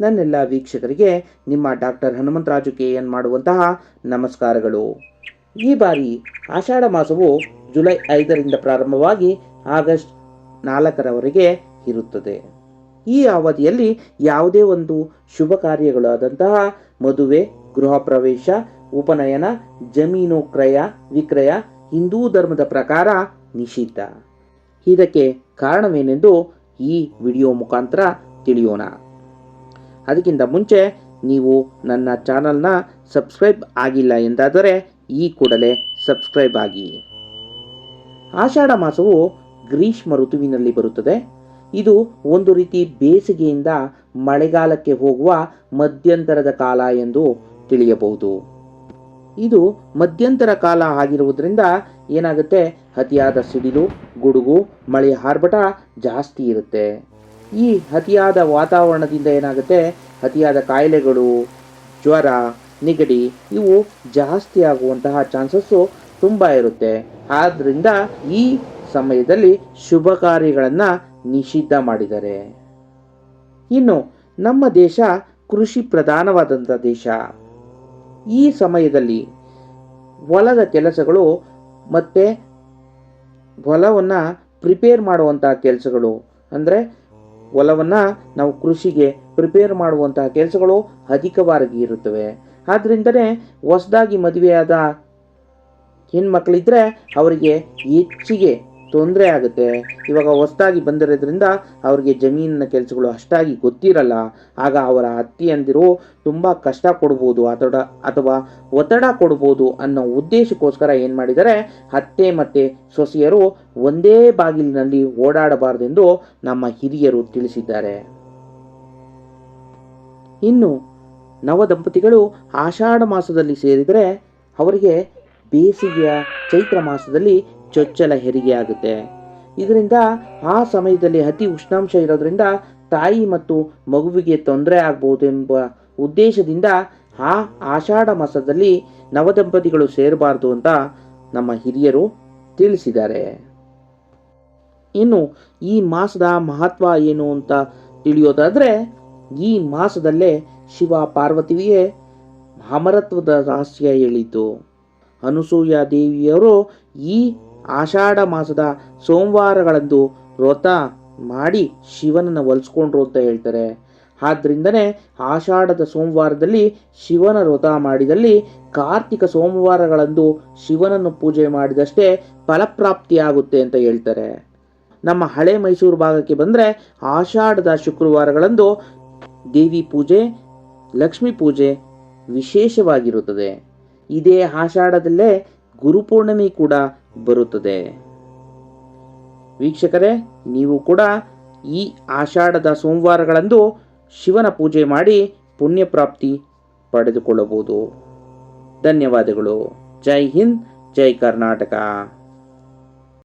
ನನ್ನೆಲ್ಲ ವೀಕ್ಷಕರಿಗೆ ನಿಮ್ಮ ಡಾಕ್ಟರ್ ಹನುಮಂತರಾಜು ಕೆ ಎನ್ ಮಾಡುವಂತಹ ನಮಸ್ಕಾರಗಳು. ಈ ಬಾರಿ ಆಷಾಢ ಮಾಸವು ಜುಲೈ ಐದರಿಂದ ಪ್ರಾರಂಭವಾಗಿ ಆಗಸ್ಟ್ ನಾಲ್ಕರವರೆಗೆ ಇರುತ್ತದೆ. ಈ ಅವಧಿಯಲ್ಲಿ ಯಾವುದೇ ಒಂದು ಶುಭ ಕಾರ್ಯಗಳಾದಂತಹ ಮದುವೆ, ಗೃಹ ಪ್ರವೇಶ, ಉಪನಯನ, ಜಮೀನು ಕ್ರಯ, ವಿಕ್ರಯ, ಹಿಂದೂ ಧರ್ಮದ ಪ್ರಕಾರ ನಿಷಿದ್ಧ. ಇದಕ್ಕೆ ಕಾರಣವೇನೆಂದು ಈ ವಿಡಿಯೋ ಮುಖಾಂತರ ತಿಳಿಯೋಣ. ಅದಕ್ಕಿಂತ ಮುಂಚೆ ನೀವು ನನ್ನ ಚಾನಲ್ನ ಸಬ್ಸ್ಕ್ರೈಬ್ ಆಗಿಲ್ಲ ಎಂದಾದರೆ ಈ ಕೂಡಲೇ ಸಬ್ಸ್ಕ್ರೈಬ್ ಆಗಿ. ಆಷಾಢ ಮಾಸವು ಗ್ರೀಷ್ಮ ಋತುವಿನಲ್ಲಿ ಬರುತ್ತದೆ. ಇದು ಒಂದು ರೀತಿ ಬೇಸಿಗೆಯಿಂದ ಮಳೆಗಾಲಕ್ಕೆ ಹೋಗುವ ಮಧ್ಯಂತರದ ಕಾಲ ಎಂದು ತಿಳಿಯಬಹುದು. ಇದು ಮಧ್ಯಂತರ ಕಾಲ ಆಗಿರುವುದರಿಂದ ಏನಾಗುತ್ತೆ? ಅತಿಯಾದ ಸಿಡಿಲು, ಗುಡುಗು ಮಳೆಯ ಆರ್ಭಟ ಜಾಸ್ತಿ ಇರುತ್ತೆ. ಈ ಅತಿಯಾದ ವಾತಾವರಣದಿಂದ ಏನಾಗುತ್ತೆ? ಅತಿಯಾದ ಕಾಯಿಲೆಗಳು, ಜ್ವರ, ನೆಗಡಿ ಇವು ಜಾಸ್ತಿ ಆಗುವಂತಹ ಚಾನ್ಸಸ್ಸು ತುಂಬ ಇರುತ್ತೆ. ಆದ್ದರಿಂದ ಈ ಸಮಯದಲ್ಲಿ ಶುಭ ಕಾರ್ಯಗಳನ್ನು ನಿಷಿದ್ಧ ಮಾಡಿದ್ದಾರೆ ಇನ್ನು ನಮ್ಮ ದೇಶ ಕೃಷಿ ಪ್ರಧಾನವಾದಂಥ ದೇಶ. ಈ ಸಮಯದಲ್ಲಿ ಹೊಲದ ಕೆಲಸಗಳು ಮತ್ತು ಹೊಲವನ್ನು ಪ್ರಿಪೇರ್ ಮಾಡುವಂಥ ಕೆಲಸಗಳು. ಅಂದರೆ ಹೊಲವನ್ನು ನಾವು ಕೃಷಿಗೆ ಪ್ರಿಪೇರ್ ಮಾಡುವಂತಹ ಕೆಲಸಗಳು ಅಧಿಕವಾಗಿ ಇರುತ್ತವೆ. ಆದ್ದರಿಂದಲೇ ಹೊಸದಾಗಿ ಮದುವೆಯಾದ ಹೆಣ್ಮಕ್ಳಿದ್ರೆ ಅವರಿಗೆ ಹೆಚ್ಚಿಗೆ ತೊಂದರೆ ಆಗುತ್ತೆ. ಇವಾಗ ಹೊಸದಾಗಿ ಬಂದಿರೋದ್ರಿಂದ ಅವರಿಗೆ ಜಮೀನಿನ ಕೆಲಸಗಳು ಅಷ್ಟಾಗಿ ಗೊತ್ತಿರಲ್ಲ. ಆಗ ಅವರ ಅತ್ತಿಯಂದಿರು ತುಂಬ ಕಷ್ಟ ಕೊಡ್ಬೋದು ಅಥವಾ ಅಥವಾ ಒತ್ತಡ ಕೊಡ್ಬೋದು ಅನ್ನೋ ಉದ್ದೇಶಕ್ಕೋಸ್ಕರ ಏನು ಮಾಡಿದ್ದಾರೆ ಅತ್ತೆ ಮತ್ತು ಸೊಸೆಯರು ಒಂದೇ ಬಾಗಿಲಿನಲ್ಲಿ ಓಡಾಡಬಾರ್ದೆಂದು ನಮ್ಮ ಹಿರಿಯರು ತಿಳಿಸಿದ್ದಾರೆ. ಇನ್ನು ನವ ದಂಪತಿಗಳು ಆಷಾಢ ಮಾಸದಲ್ಲಿ ಸೇರಿದರೆ ಅವರಿಗೆ ಬೇಸಿಗೆಯ ಚೈತ್ರ ಮಾಸದಲ್ಲಿ ಚೊಚ್ಚಲ ಹೆರಿಗೆ ಆಗುತ್ತೆ. ಇದರಿಂದ ಆ ಸಮಯದಲ್ಲಿ ಅತಿ ಉಷ್ಣಾಂಶ ಇರೋದ್ರಿಂದ ತಾಯಿ ಮತ್ತು ಮಗುವಿಗೆ ತೊಂದರೆ ಆಗ್ಬೋದೆಂಬ ಉದ್ದೇಶದಿಂದ ಆ ಆಷಾಢ ಮಾಸದಲ್ಲಿ ನವದಂಪತಿಗಳು ಸೇರಬಾರ್ದು ಅಂತ ನಮ್ಮ ಹಿರಿಯರು ತಿಳಿಸಿದ್ದಾರೆ. ಇನ್ನು ಈ ಮಾಸದ ಮಹತ್ವ ಏನು ಅಂತ ತಿಳಿಯೋದಾದರೆ ಈ ಮಾಸದಲ್ಲೇ ಶಿವ ಪಾರ್ವತಿಗೆ ಅಮರತ್ವದ ರಹಸ್ಯ ಹೇಳಿತು. ಅನುಸೂಯ ದೇವಿಯವರು ಈ ಆಷಾಢ ಮಾಸದ ಸೋಮವಾರಗಳಂದು ವ್ರತ ಮಾಡಿ ಶಿವನನ್ನು ಒಲಿಸ್ಕೊಂಡ್ರು ಅಂತ ಹೇಳ್ತಾರೆ. ಆದ್ದರಿಂದನೇ ಆಷಾಢದ ಸೋಮವಾರದಲ್ಲಿ ಶಿವನ ವ್ರತ ಮಾಡಿದಲ್ಲಿ ಕಾರ್ತಿಕ ಸೋಮವಾರಗಳಂದು ಶಿವನನ್ನು ಪೂಜೆ ಮಾಡಿದಷ್ಟೇ ಫಲಪ್ರಾಪ್ತಿಯಾಗುತ್ತೆ ಅಂತ ಹೇಳ್ತಾರೆ. ನಮ್ಮ ಹಳೆ ಮೈಸೂರು ಭಾಗಕ್ಕೆ ಬಂದರೆ ಆಷಾಢದ ಶುಕ್ರವಾರಗಳಂದು ದೇವಿ ಪೂಜೆ, ಲಕ್ಷ್ಮೀ ಪೂಜೆ ವಿಶೇಷವಾಗಿರುತ್ತದೆ. ಇದೇ ಆಷಾಢದಲ್ಲೇ ಗುರುಪೂರ್ಣಿಮೆ ಕೂಡ ಬರುತ್ತದೆ. ವೀಕ್ಷಕರೇ, ನೀವು ಕೂಡ ಈ ಆಷಾಢದ ಸೋಮವಾರಗಳಂದು ಶಿವನ ಪೂಜೆ ಮಾಡಿ ಪುಣ್ಯ ಪ್ರಾಪ್ತಿ ಪಡೆದುಕೊಳ್ಳಬಹುದು. ಧನ್ಯವಾದಗಳು. ಜೈ ಹಿಂದ್, ಜೈ ಕರ್ನಾಟಕ.